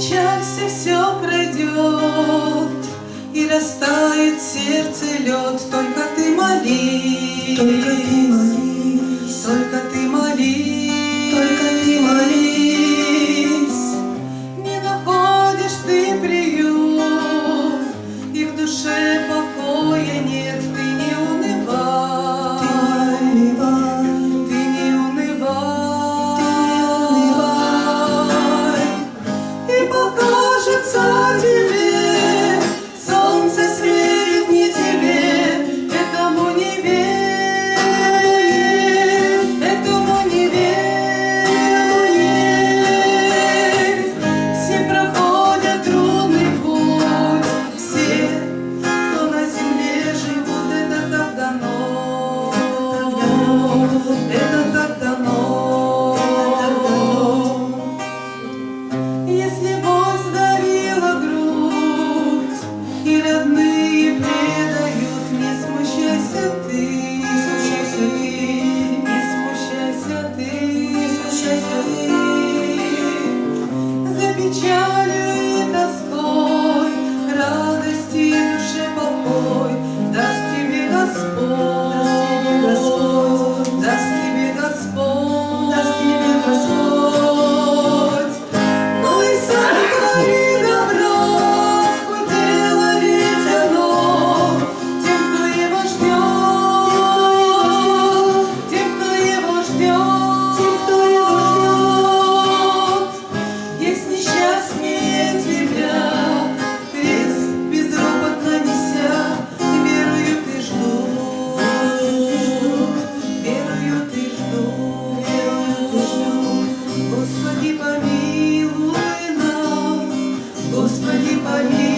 сейчас и все пройдет, И растает сердце лед, Только ты молись, только ты молись, только ты молись, только ты молись. Не находишь ты приют, И в душе покоя нет, за печалью и тоской. Господи, помилуй нас, Господи, помилуй.